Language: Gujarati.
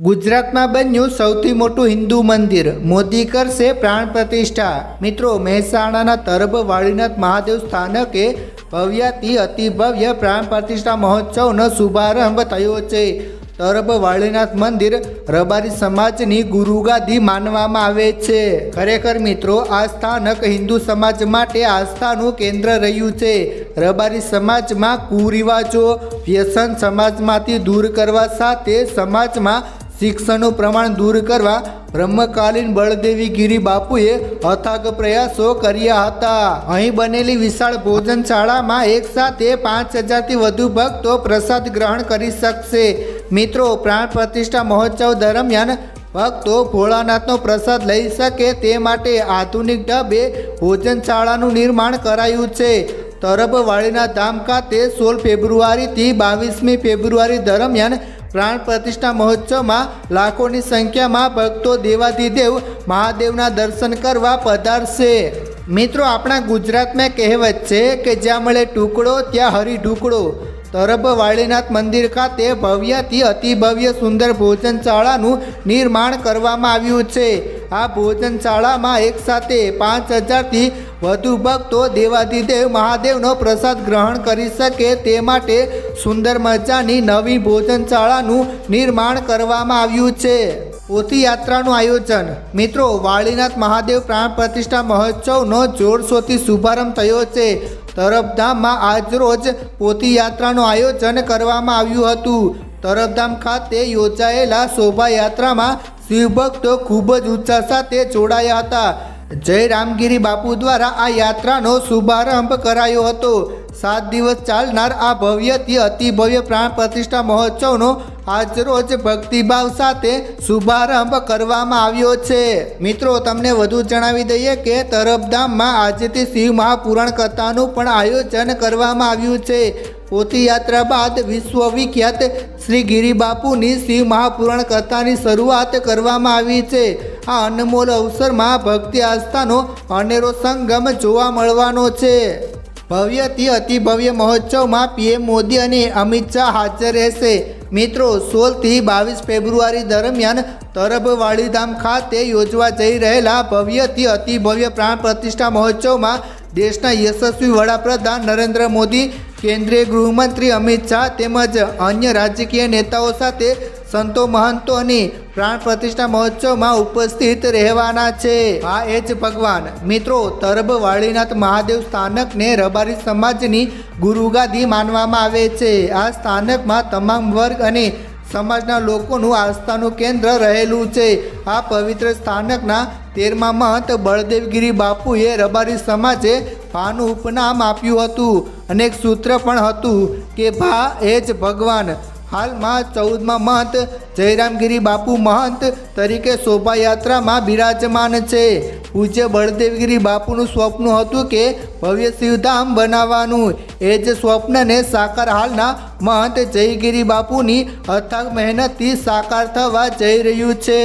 ગુજરાતમાં બન્યું સૌથી મોટું હિન્દુ મંદિર. મોદી કરશે પ્રાણ પ્રતિષ્ઠા. મિત્રો, મહેસાણાના તરબ વાળીનાથ મહાદેવ સ્થાનકે ભવ્યાથી અતિભવ્ય પ્રાણ પ્રતિષ્ઠા મહોત્સવનો શુભારંભ થયો છે. તરબ વાળીનાથ મંદિર રબારી સમાજની ગુરુગાદી માનવામાં આવે છે. ખરેખર મિત્રો, આ સ્થાનક હિન્દુ સમાજ માટે આસ્થાનું કેન્દ્ર રહ્યું છે. રબારી સમાજમાં કુરિવાજો વ્યસન સમાજમાંથી દૂર કરવા સાથે સમાજમાં શિક્ષણનું પ્રમાણ દૂર કરવા બ્રહ્મકાલીન બળદેવી ગિરી બાપુએ અથાગ પ્રયાસો કર્યા હતા. અહીં બનેલી વિશાળ ભોજનશાળામાં એક સાથે પાંચ હજારથી વધુ ભક્તો પ્રસાદ ગ્રહણ કરી શકશે. મિત્રો, પ્રાણ પ્રતિષ્ઠા મહોત્સવ દરમિયાન ભક્તો ભોળાનાથનો પ્રસાદ લઈ શકે તે માટે આધુનિક ઢબે ભોજનશાળાનું નિર્માણ કરાયું છે. તરબવાળીના ધામ ખાતે સોળ ફેબ્રુઆરીથી બાવીસમી ફેબ્રુઆરી દરમિયાન પ્રાણ પ્રતિષ્ઠા મહોત્સવમાં લાખોની સંખ્યામાં ભક્તો દેવાધિદેવ મહાદેવના દર્શન કરવા પધારશે. મિત્રો, આપણા ગુજરાતમાં કહેવત છે કે જ્યાં મળે ટુકડો, ત્યાં હરી ઢુકડો. તરબ વાળીનાથ મંદિર ખાતે ભવ્યથી અતિ ભવ્ય સુંદર ભોજનશાળાનું નિર્માણ કરવામાં આવ્યું છે. આ ભોજનશાળામાં એક સાથે પાંચ હજારથી વધુ ભક્તો દેવાધિદેવ મહાદેવનો પ્રસાદ ગ્રહણ કરી શકે તે માટે સુંદર મજાની નવી ભોજનશાળાનું નિર્માણ કરવામાં આવ્યું છે. પોથી યાત્રાનું આયોજન. મિત્રો, વાળીનાથ મહાદેવ પ્રાણ પ્રતિષ્ઠા મહોત્સવનો જોરશોરથી શુભારંભ થયો છે. તરફધામમાં આજરોજ પોથી યાત્રાનું આયોજન કરવામાં આવ્યું હતું. તરફધામ ખાતે યોજાયેલા શોભાયાત્રામાં શિવભક્તો ખૂબ જ ઉત્સાહ સાથે જોડાયા હતા. જય રામગીરી બાપુ દ્વારા આ યાત્રાનો શુભારંભ કરાયો હતો. સાત દિવસ ચાલનાર આ ભવ્યથી અતિ ભવ્ય પ્રાણ પ્રતિષ્ઠા મહોત્સવનો આજરોજ ભક્તિભાવ સાથે શુભારંભ કરવામાં આવ્યો છે. મિત્રો, તમને વધુ જણાવી દઈએ કે તરફધામમાં આજથી શિવ મહાપુરાણ કથાનું પણ આયોજન કરવામાં આવ્યું છે. પોથીયાત્રા બાદ વિશ્વવિખ્યાત શ્રી ગિરિબાપુની શિવ મહાપુરાણ કથાની શરૂઆત કરવામાં આવી છે. આ અનમોલ અવસરમાં ભક્તિ આસ્થાનો અનેરો સંગમ જોવા મળવાનો છે. ભવ્યથી અતિ ભવ્ય મહોત્સવમાં પીએમ મોદી અને અમિત શાહ હાજર રહેશે. મિત્રો સોળથી બાવીસ ફેબ્રુઆરી દરમિયાન તરબ વાળીધામ ખાતે યોજવા જઈ રહેલા ભવ્યથી અતિ ભવ્ય પ્રાણ પ્રતિષ્ઠા મહોત્સવમાં દેશના યશસ્વી વડાપ્રધાન નરેન્દ્ર મોદી, કેન્દ્રીય ગૃહમંત્રી અમિત શાહ તેમજ અન્ય રાજકીય નેતાઓ સાથે સંતો મહંતોની પ્રાણ પ્રતિષ્ઠા મહોત્સવમાં ઉપસ્થિત રહેવાના છે. આ એ જ ભગવાન. મિત્રો, તરબ વાળીનાથ મહાદેવ સ્થાનકને રબારી સમાજની ગુરુગાદી માનવામાં આવે છે. આ સ્થાનકમાં તમામ વર્ગ અને સમાજના લોકોનું આસ્થાનું કેન્દ્ર રહેલું છે. આ પવિત્ર સ્થાનકના તેરમા મહંત બળદેવગીરી બાપુએ રબારી સમાજે ભાનું ઉપનામ આપ્યું હતું. અને એક સૂત્ર પણ હતું કે ભા એ જ ભગવાન. હાલમાં ચૌદમાં મહંત, જયરામગીરી બાપુ મહંત તરીકે શોભાયાત્રામાં બિરાજમાન છે. પૂજ્ય બળદેવગીરી બાપુનું સ્વપ્ન હતું કે ભવ્ય શિવધામ બનાવવાનું. એ જ સ્વપ્નને સાકાર હાલના મહંત જયગીરી બાપુની અથાગ મહેનતથી સાકાર થવા જઈ રહ્યું છે.